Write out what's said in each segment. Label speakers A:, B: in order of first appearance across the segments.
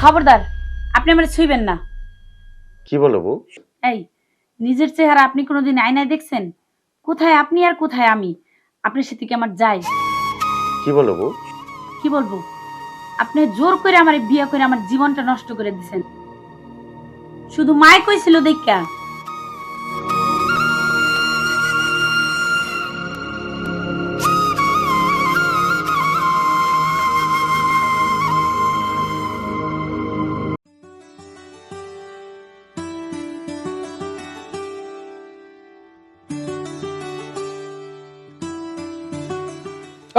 A: খবরদার আপনি আমার ছুইবেন না।
B: কি বলো বউ?
A: এই নিজের চেহারা আপনি কোনোদিন আয়নায় দেখছেন? কোথায় আপনি আর কোথায় আমি? আপনি সাথে কি আমার যাই
B: কি বলো বউ?
A: কি বলব? আপনি জোর করে আমার বিয়ে করে আমার জীবনটা নষ্ট করে দিছেন। শুধু মায় কইছিল দেখা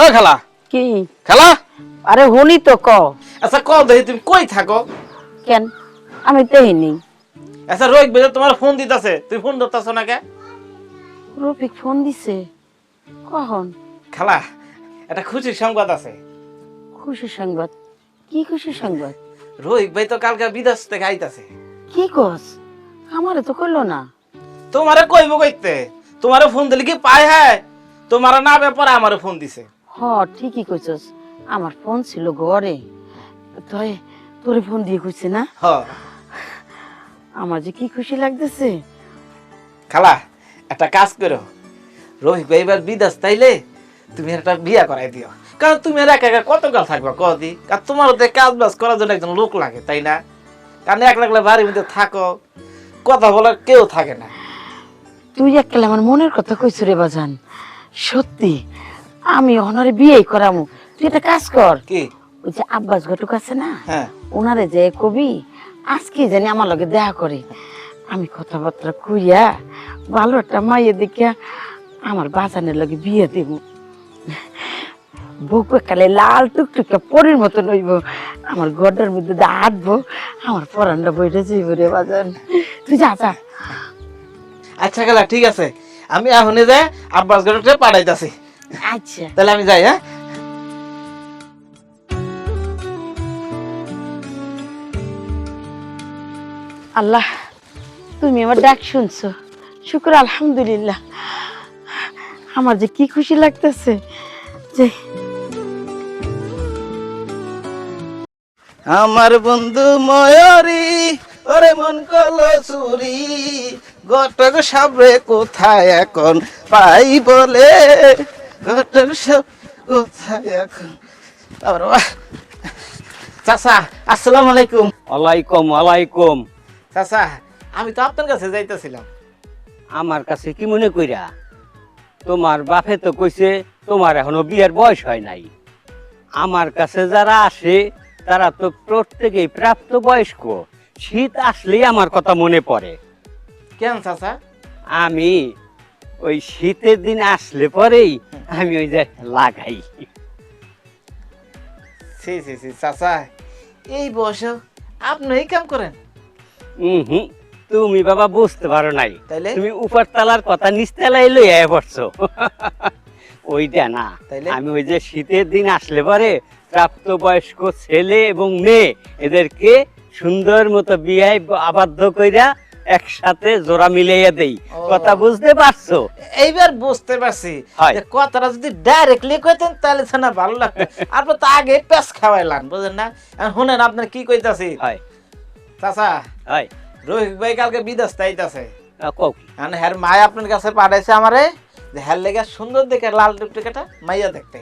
C: ও খালা।
D: কি?
C: খালা?
D: আরে হনি তো ক।
C: আচ্ছা কল দেখি তুমি কই থাকো?
D: কেন? আমি দেখিনি
C: আচ্ছা রোহিত বেজে তোমার ফোন দিতেছে। তুমি ফোন ধরতেছো না কে
D: রফিক ফোন দিছে। কখন?
C: খালা একটা খুশির সংবাদ আছে।
D: খুশি সংবাদ? কি খুশি সংবাদ?
C: রোহিত ভাই তো কালকে বিদেশ থেকে আইতাছে।
D: কি কস? আমারে তো কইলো না।
C: তোমারে কইব কইতে? তোমারে ফোন দিলে কি পায় হ্যাঁ তোমার না ব্যাপারে আমারে ফোন দিছে।
D: হ ঠিকই কইছস। আমার ফোন ছিল ঘরে। তই তোরে ফোন দিয়ে কইছে না? আমার যে কি খুশি লাগতেছে?
C: খালা একটা কাজ করো। রোহিত ভাই এবার বিদেশ তাইলে তুমি একটা বিয়া করাই দিও। কারণ তুমি আর একা একা কত কাল থাকবা কদি কারণ তোমার ওদের কাজ বাজ করার জন্য একজন লোক লাগে তাই না? কারণ এক লাগলে বাড়ির মধ্যে থাকো কথা বলার কেউ থাকে না।
D: তুই এককালে আমার মনের কথা কইছ রে বাজান। সত্যি আমি অনারে বিয়ে করামু। তুই একটা কাজ কর।
C: কি?
D: ওই যে আব্বাস ঘটক আছে না?
C: হ্যাঁ।
D: ওনারে যে কবি আজকে জানি আমার লগে দেখা করে। আমি কথাবার্তা কইয়া ভালো একটা মাইয়ে দেখিয়া আমার বাজানের লগে বিয়ে দেব বুক কালে লাল টুকটুকে পরির মতো নইব আমার গড্ডার মধ্যে হাঁটবো। আমার পরানটা বইটা যাইব রে বাজান। তুই যা যা।
C: আচ্ছা গেলা ঠিক আছে। আমি এখনই যে আব্বাস ঘরে পাঠাইতাছি।
D: আচ্ছা।
C: তাহলে আমি যাই হ্যাঁ?
D: আল্লাহ তুমি আমার ডাক শুনছো। শুক্র আলহামদুলিল্লাহ। আমার যে কি খুশি লাগতেছে যে
C: আমার বন্ধু ময়ূরী ওরে মন কলো চুরি। গটক সাবরে কোথায় এখন পাই বলে? গটক সব কোথায় এখন আবার চাচা আসসালামু আলাইকুম
E: ওয়ালাইকুম ওয়ালাইকুম
C: চাচা আমি তো আপনার কাছে যাইতেছিলাম।
E: আমার কাছে কি মনে কইরা? তোমার বাপে তো কইছে তোমার এখনও বিয়ের বয়স হয় নাই। আমার কাছে যারা আসে তারা তো প্রত্যেকেই প্রাপ্ত বয়স্ক শীত আসলেই আমার কথা মনে পড়ে।
C: কেন চাচা
E: আমি ওই শীতের দিন আসলে পরেই আমি ওই যে লাগাই
C: সি সি সি চাচা এই বয়সে আপনি এই কাম করেন
E: হুম তুমি বাবা বুঝতে পারো নাই
C: তাইলে?
E: তুমি উপর তালার কথা নিচতলায় লই আয় পড়ছো ওইটা না? আমি ওই যে শীতের দিন আসলে পরে প্রাপ্তবয়স্ক ছেলে এবং মেয়ে এদেরকে সুন্দর মতো বিয়ায় আবদ্ধ কইরা একসাথে জোড়া মিলাইয়া দেই। কথা বুঝতে পারছ?
C: এইবার বুঝতে পারছি। যে কথাটা যদি ডাইরেক্টলি কইতেন তাহলে তো না ভালো লাগতো। আপনি তো আগে পেস খাওয়াইলান বুঝেন না? শুনেন আপনার কি কইতাছি?
E: হয়।
C: চাচা
E: হয়।
C: রোহিত ভাই কালকে বিদেশ তাইতাছে? মানে হ্যার মায় আপনার কাছে পাঠাইছে আমারে যে হ্যার লেগে সুন্দর দেখে লাল টুকটুকেটা মাইয়া দেখতে।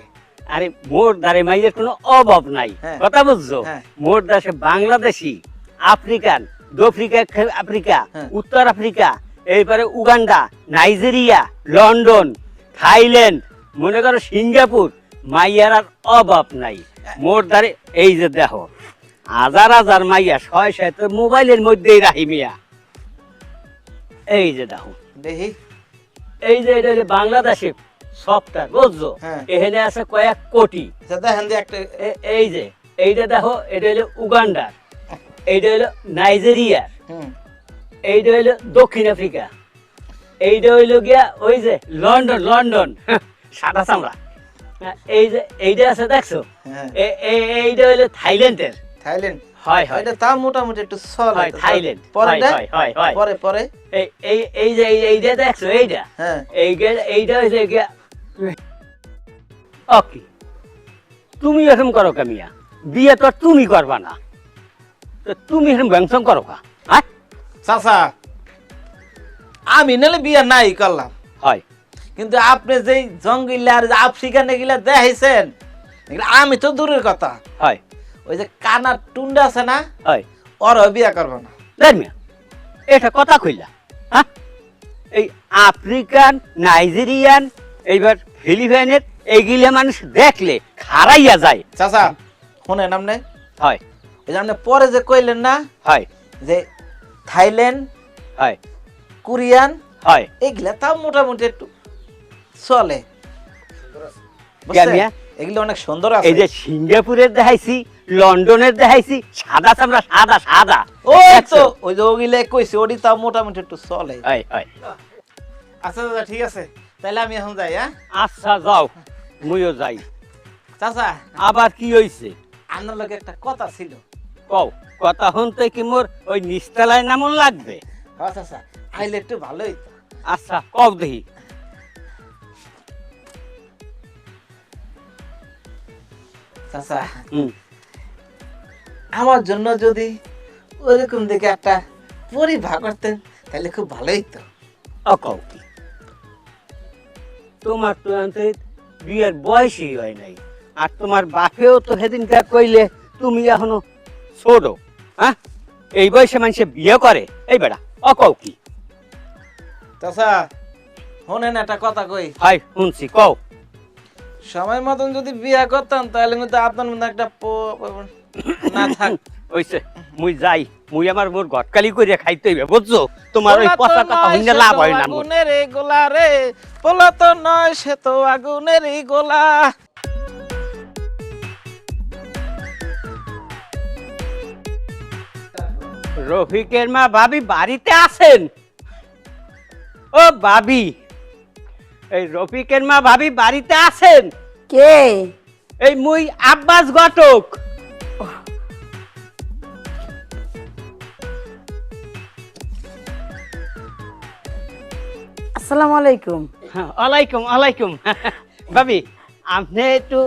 E: আরে মোর দ্বারে মাইয়ের কোনো অভাব নাই।
C: হ্যাঁ।
E: কথা বুঝছ?
C: হ্যাঁ।
E: মোর দেশে বাংলাদেশি আফ্রিকান। দক্ষিণ আফ্রিকা
C: হ্যাঁ।
E: উত্তর আফ্রিকা এইবারে উগান্ডা নাইজেরিয়া লন্ডন থাইল্যান্ড মনে করো সিঙ্গাপুর মাইয়ার আর অভাব নাই। মোর দ্বারে এই যে দেখো হাজার হাজার মাইয়া ছয় ছয় তো মোবাইলের মধ্যেই রাহি মিয়া। এই যে দেখো।
C: দেখি।
E: এই যে এটা বাংলাদেশে সফটওয়্যার বুঝছ?
C: হ্যাঁ।
E: এখানে আছে কয়েক কোটি।
C: আচ্ছা, একটা
E: এই যে এইটা দেখো এটা হলো উগান্ডার। এইটা হলো নাইজেরিয়ার
C: হুম।
E: এইটা হলো দক্ষিণ আফ্রিকা। এইটা হইল গিয়া ওই যে লন্ডন লন্ডন। সাদা চামড়া। হ্যাঁ, এই যে এইটা আছে দেখছ?
C: হ্যাঁ।
E: এইটা হইল থাইল্যান্ডের।
C: থাইল্যান্ড?
E: হয় হয়।
C: এটা তা মোটামুটি একটু সল
E: হয়, থাইল্যান্ড।
C: পরে
E: হয়, হয়, হয়, হয়।
C: পরে পরে।
E: এই এই এই যে এইটা দেখছ? এইটা?
C: হ্যাঁ।
E: এই এইটা হইছে গিয়া ওকে তুমি এরকম করো কামিয়া বিয়ে তো তুমি করবা না। তুমি এরকম ব্যাংসং করো কা হ্যাঁ
C: চাচা আমি নাহলে বিয়া নাই করলাম।
E: হয়।
C: কিন্তু আপনি যেই জঙ্গিলা আর আফ্রিকানে গিলা দেখাইছেন আমি তো দূরের কথা।
E: হয়।
C: ওই যে কানার টুন্ডা আছে না
E: হয়।
C: ওর বিয়া করব না।
E: এটা কথা কইলা। হ্যাঁ এই আফ্রিকান নাইজেরিয়ান এইবার ফিলিপাইনের এইগুলা মানুষ দেখলে খারাইয়া যায়।
C: চাচা শুনেন আপনি।
E: হয়।
C: ওই যে আপনি পরে যে কইলেন না
E: হয়
C: যে থাইল্যান্ড
E: হয়
C: কোরিয়ান
E: হয়
C: এগুলা তাও মোটামুটি একটু চলে। এগুলো অনেক সুন্দর আছে।
E: এই যে সিঙ্গাপুরের দেখাইছি লন্ডনের দেখাইছি সাদা চামড়া সাদা সাদা।
C: ওই
E: দেখছ?
C: তো ওই যে ওগুলা কইছি ওটি তাও মোটামুটি একটু চলে।
E: হয় হয়
C: আচ্ছা দাদা ঠিক আছে। তাহলে আমি এখন যাই হ্যাঁ?
E: আচ্ছা যাও। মুইও যাই।
C: চাচা।
E: আবার কি হইছে?
C: আপনার লগে একটা কথা ছিল।
E: কও কথা শুনতে কি মোর ওই নিস্তালায় নামন লাগবে?
C: হ্যাঁ চাচা আইলে একটু ভালোই
E: আচ্ছা কও দেখি।
C: চাচা আমার জন্য যদি ওরকম দেখে একটা পরিভা করতেন তাহলে খুব ভালোই তো।
E: অকও কি? তোমার তো আনতে বিয়ের বয়সই হয় নাই আর তোমার বাপেও তো সেদিনকার কইলে তুমি এখনও ছোট হ্যাঁ এই বয়সে মানুষে বিয়ে করে এই বেড়া অকও কি?
C: চাচা শোনেন একটা কথা কই।
E: হাই শুনছি কও।
C: সময় মতন যদি বিয়া করতাম তাহলে কিন্তু আপনার মধ্যে একটা না থাক।
E: ওইছে মুই যাই মুই আমার মোর গটকালি করিয়া খাইতে হইবে বুঝছ? তোমার ওই পচা কথা হইলে লাভ হয় না।
C: আগুনের গোলা রে পোলা তো নয় সে তো আগুনের গোলা।
E: রফিকের মা ভাবি বাড়িতে আছেন? ও ভাবি এই রফিকের মা ভাবি বাড়িতে আছেন?
D: কে?
E: এই মুই আব্বাস ঘটক।
D: আসসালামু আলাইকুম।
E: হ্যাঁ, ওয়ালাইকুম ওয়ালাইকুম। ভাবি আপনি একটু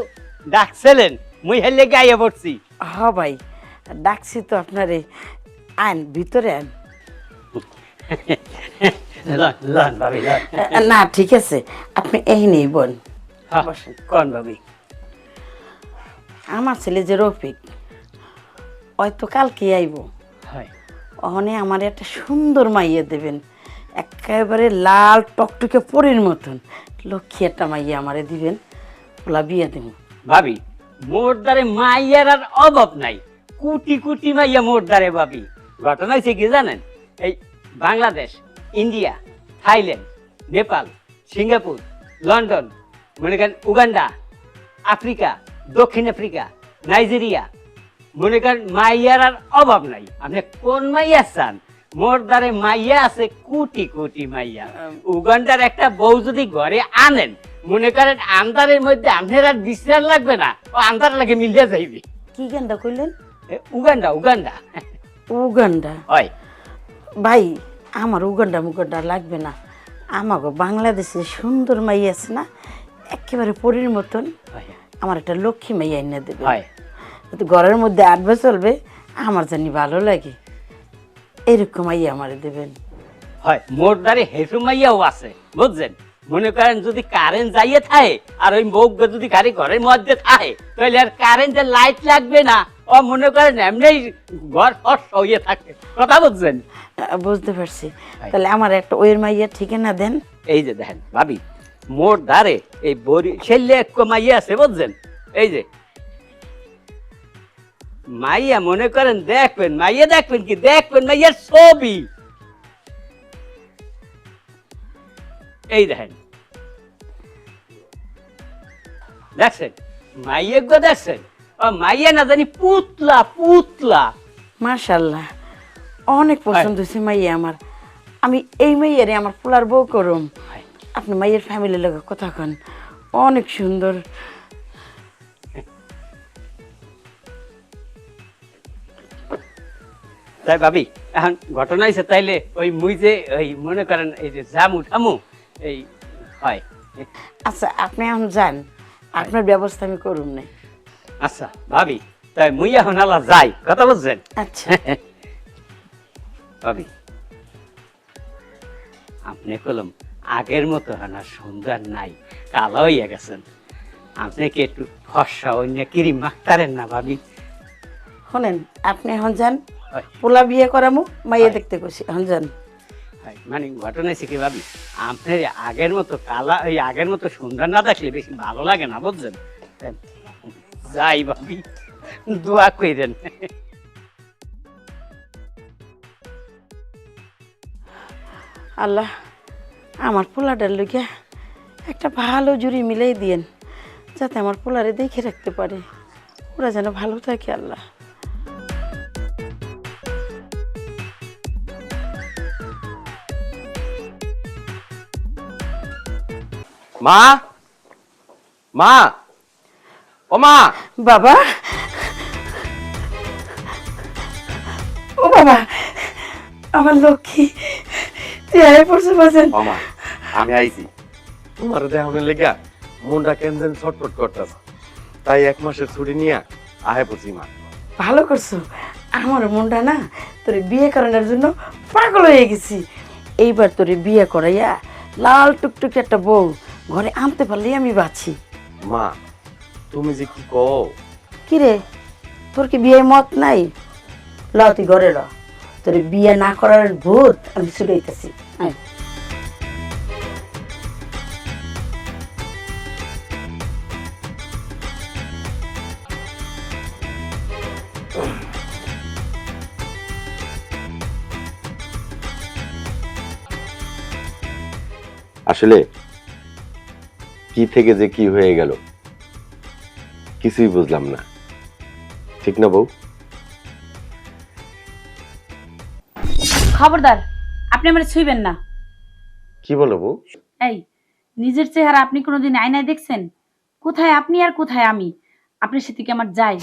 E: ডাকছিলেন মুই হেলে গাইয়ে পড়ছি।
D: হ ভাই ডাকছি তো আপনারে। আন ভিতরে আন। না ঠিক আছে। আপনি এই নেই বোন।
E: হ্যাঁ, কোন ভাবি?
D: আমার ছেলে যে রফিক হয়তো কালকে আইব।
E: হয়।
D: ওখানে আমার একটা সুন্দর মাইয়া দেবেন। একেবারে লাল টকটকে পরের মতন। লক্ষ্মী একটা মাইয়া আমারে দিবেন। ওলা বিয়ে দেব।
E: ভাবি মোর দ্বারে মাইয়ার আর অভাব নাই। কোটি কোটি মাইয়া মোর দ্বারে ভাবি। ঘটনা হয়েছে কি জানেন? এই Bangladesh India Thailand Nepal Singapore London মনে করেন উগান্ডা আফ্রিকা দক্ষিণ আফ্রিকা নাইজেরিয়া মনে করেন মাইয়ার আর অভাব নাই। আপনি কোন মাইয়া চান? মোর দ্বারে মাইয়া আছে কোটি কোটি মাইয়া। উগান্ডার একটা বউ যদি ঘরে আনেন মনে করেন আন্দারের মধ্যে আপনার আর বিশ্রাম লাগবে না ও আন্দার লাগে মিলিয়ে যাইবে।
D: কি গানটা কইলেন?
E: এ, উগান্ডা উগান্ডা।
D: উগান্ডা।
E: হয়
D: ভাই আমার উগান্ডা মুগান্ডা লাগবে না। আমাকে বাংলাদেশে সুন্দর মাই আছে না? একেবারে পরীর মতন আমার একটা লক্ষ্মী মাইয়া এনে দেবে। ঘরের মধ্যে আটবে চলবে আমার জানি ভালো লাগে। এরকম মাইয়া আমারে দেবেন।
E: হয় মোর দ্বারে হেসু মাইয়াও আছে বুঝছেন? মনে করেন যদি কারেন্ট যাইয়ে থাকে আর ওই মুখ যদি গাড়ি ঘরের মধ্যে থাকে তাহলে আর কারেন্টের লাইট লাগবে না। ও মনে করেন এমনি ঘর ফস থাকে। কথা বুঝছেন?
D: বুঝতে পারছি। তাহলে আমার একটা ওয়ের মাইয়া ঠিকানা দেন।
E: এই যে দেখেন ভাবি মোর ধারে এই বড়ি ছেলে এক মাইয়া আছে বুঝছেন? এই যে। মাইয়া মনে করেন দেখবেন মাইয়া দেখবেন কি? দেখবেন মাইয়ার ছবি। এই দেখেন। দেখছেন? মাইয়া গো দেখছেন? মাইয়া না জানি পুতলা পুতলা।
D: মার্শাল্লাহ অনেক পছন্দ হয়েছে মাইয়া আমার। আমি এই মাইয়ারে আমার পোলার বউ করুম। আপনি মাইয়ের ফ্যামিলির লোক কথা কন। অনেক সুন্দর।
E: তাই ভাবি এখন ঘটনা হয়েছে তাইলে ওই মুই যে ওই মনে করেন এই যে জামু ঠামু এই হয়।
D: আচ্ছা আপনি এখন যান। আপনার ব্যবস্থা আমি করুম না।
E: আচ্ছা ভাবি তাই মুই এখন আলা যাই কথা বুঝছেন?
D: আচ্ছা।
E: ভাবি আপনি কলম আগের মতো হানা সুন্দর নাই কালো হইয়া গেছেন। আপনি কি একটু ফর্সা অন্য কিরি মাখতারেন না ভাবি?
D: শোনেন আপনি এখন যান পোলা বিয়ে করামু মাইয়ে। দেখতে গেছি এখন যান।
E: মানে ঘটনা শিখে ভাবি? আপনার আগের মতো কালা ওই আগের মতো সুন্দর না দেখলে বেশি ভালো লাগে না বুঝছেন? যাই ভাবি দোয়া কইরেন।
D: আল্লাহ আমার পোলাটার লইয়া একটা ভালো জুড়ি মিলাই দিয়েন যাতে আমার পোলারে দেখে রাখতে পারে। ওরা যেন ভালো থাকে আল্লাহ।
B: মা মা। ও মা
D: বাবা। ও বাবা আমার লক্ষ্মী তুই আয় পড়ছে বাজেন।
B: ও মা আমি আইছি। তোমার দেহনের লেগা মনটা কেন যেন ছটফট করতেছে। তাই এক মাসের ছুটি নিয়ে আহে পড়ছি মা।
D: ভালো করছ। আমার মনটা না তোর বিয়ে করানোর জন্য পাগল হয়ে গেছি। এইবার তোরে বিয়ে করাইয়া লাল টুকটুক একটা বউ ঘরে আনতে পারলেই আমি বাঁচি।
B: মা তুমি যে কি কও?
D: কি রে তোর কি বিয়ে মত নাই? ল তুই ঘরে ল। তোর বিয়ে না করার ভূত আমি আয়।
B: আসলে কি থেকে যে কি হয়ে গেল? কিছুই বুঝলাম না। ঠিক না বউ?
A: খবরদার আপনি আমার ছুঁইবেন না।
B: কি বলো বউ?
A: এই নিজের চেহারা আপনি কোনোদিন আয়নায় দেখছেন? কোথায় আপনি আর কোথায় আমি? আপনার সাথে কি আমার যাই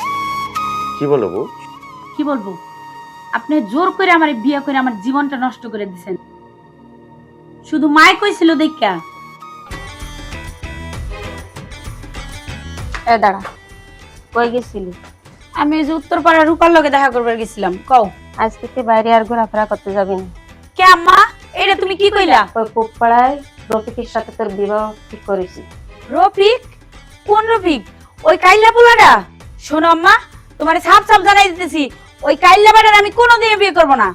B: কি বলো বউ?
A: কি বলব? আপনি জোর করে আমার বিয়ে করে আমার জীবনটা নষ্ট করে দিছেন। শুধু মায় কইছিল দেখা
F: এ দাঁড়া। কই গেছিলি?
A: আমি ওই যে উত্তরপাড়া রূপার লগে দেখা করবার গেছিলাম কও।
F: আজকে তুই বাইরে আর ঘোরাফেরা করতে যাবি না।
A: কে আম্মা? এটা তুমি কি কইলা?
F: ওই পুপাড়ায় রফিকের সাথে তোর বিবাহ ঠিক করেছি।
A: রফিক? কোন রফিক? ওই কাইলা পোলাটা? শোনো আম্মা তোমার সাপ সাপ জানাই দিতেছি ওই কাইল্লা বাটার আমি কোনোদিনও বিয়ে করব না।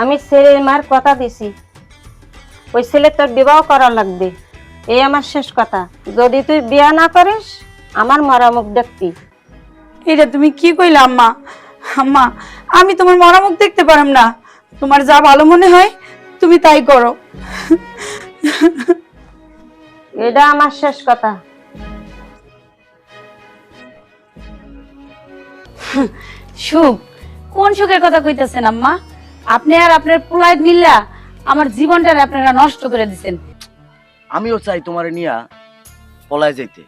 F: আমি ছেলে মার কথা দিছি। ওই ছেলে তোর বিবাহ করা লাগবে। এই আমার শেষ কথা। যদি তুই বিয়া না করিস আমার মরা মুখ দেখবি
A: এটা তুমি কি কইলা আম্মা? আম্মা আমি তোমার মরামুখ দেখতে পারম না। তোমার যা ভালো মনে হয় তুমি তাই করো।
F: এটা আমার শেষ কথা।
A: সুখ কোন সুখের কথা কইতেছেন আম্মা? আপনি আর আপনার পোলায় মিল্লা আমার জীবনটারে আপনারা নষ্ট করে দিছেন।
G: আমিও চাই তোমার নিয়া পলায় যেতে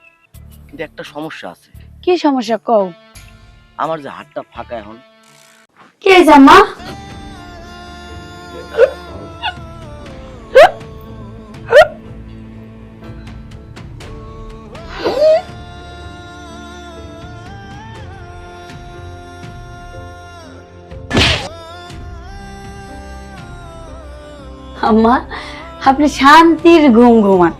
G: কিন্তু একটা সমস্যা আছে।
A: কি সমস্যা কও?
G: আমার যে হাতটা ফাঁকা এখন।
A: কে জাম্মা আম্মা আপনি শান্তির ঘুম ঘুমান।